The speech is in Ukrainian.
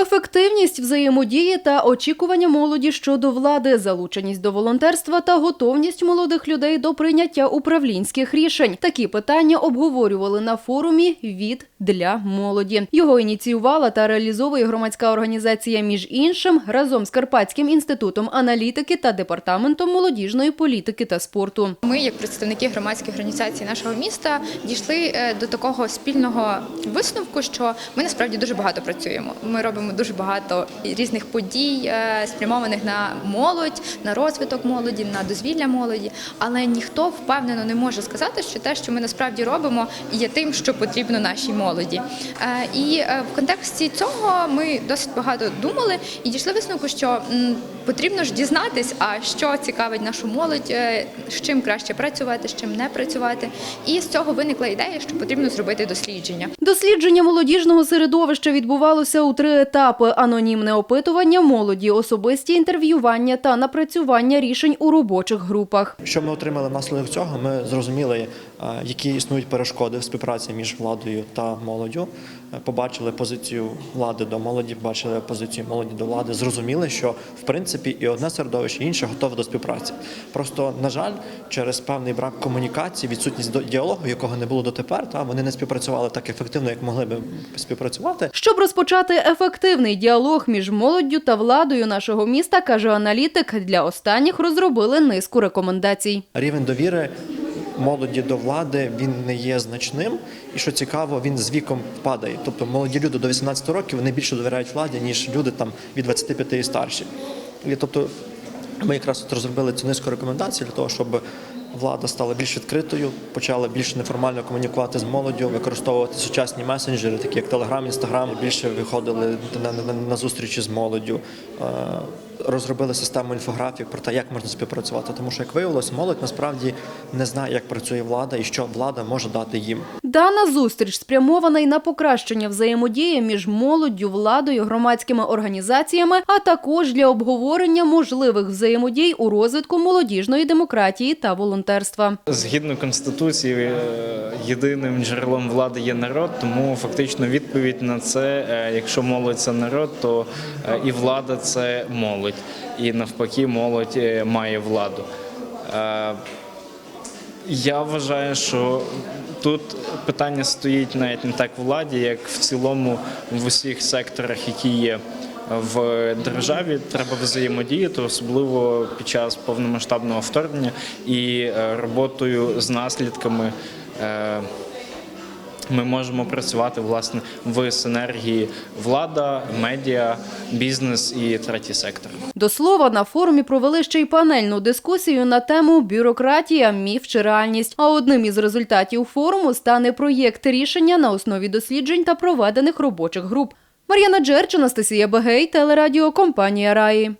Ефективність взаємодії та очікування молоді щодо влади, залученість до волонтерства та готовність молодих людей до прийняття управлінських рішень. Такі питання обговорювали на форумі від для молоді. Його ініціювала та реалізовує громадська організація між іншим разом з Карпатським інститутом аналітики та департаментом молодіжної політики та спорту. Ми, як представники громадських організацій нашого міста, дійшли е, до такого спільного висновку, що ми насправді дуже багато працюємо. Ми робимо дуже багато різних подій, е, спрямованих на молодь, на розвиток молоді, на дозвілля молоді. Але ніхто впевнено не може сказати, що те, що ми насправді робимо, є тим, що потрібно нашій молоді. Е, І е, в контексті цього ми досить багато думали і дійшли висновку, що потрібно ж дізнатись, а що цікавить нашу молодь, з чим краще працювати, з чим не працювати. І з цього виникла ідея, що потрібно зробити дослідження. Дослідження молодіжного середовища відбувалося у три етапи: анонімне опитування молоді, особисті інтерв'ювання та напрацювання рішень у робочих групах. Що ми отримали внаслідок цього? Ми зрозуміли, е, які існують перешкоди в співпраці між владою та молоддю. Е, Побачили позицію влади до молоді, бачили позицію молоді до влади. Зрозуміли, що в принципі і одне середовище, і інше готове до співпраці. Просто на жаль, через певний брак комунікації, відсутність діалогу, якого не було дотепер, та вони не співпрацювали так ефективно, як могли би співпрацювати. Щоб розпочати ефективний діалог між молоддю та владою нашого міста, каже аналітик, для останніх розробили низку рекомендацій. Рівень довіри молоді до влади він не є значним, і що цікаво, він з віком падає. Тобто молоді люди до 18 років вони більше довіряють владі, ніж люди там від 25 і старші. І тобто ми якраз розробили цю низку рекомендацій для того, щоб влада стала більш відкритою, почала більш неформально комунікувати з молоддю, використовувати сучасні месенджери, такі як Телеграм, Інстаграм, більше виходили на, зустрічі з молоддю. Е, Розробили систему інфографік про те, як можна співпрацювати, тому що як виявилось, молодь насправді не знає, як працює влада і що влада може дати їм. Дана зустріч спрямована й на покращення взаємодії між молоддю, владою, громадськими організаціями, а також для обговорення можливих взаємодій у розвитку молодіжної демократії та волонтерства. Згідно конституції, е, єдиним джерелом влади є народ, тому фактично відповідь на це, е, якщо молодь це народ, то е, і влада це молодь, і навпаки, молодь має владу. Е, Я вважаю, що тут питання стоїть навіть не так владі, як в цілому в усіх секторах, які є в державі. Треба взаємодіяти, особливо під час повномасштабного вторгнення і е, роботою з наслідками. Ми можемо працювати власне в синергії влада, медіа, бізнес і третій сектор. До слова, на форумі провели ще й панельну дискусію на тему бюрократія, міф чи реальність. А одним із результатів форуму стане проєкт рішення на основі досліджень та проведених робочих груп. Мар'яна Джерч, Анастасія Бегей, телерадіо компанія Раї.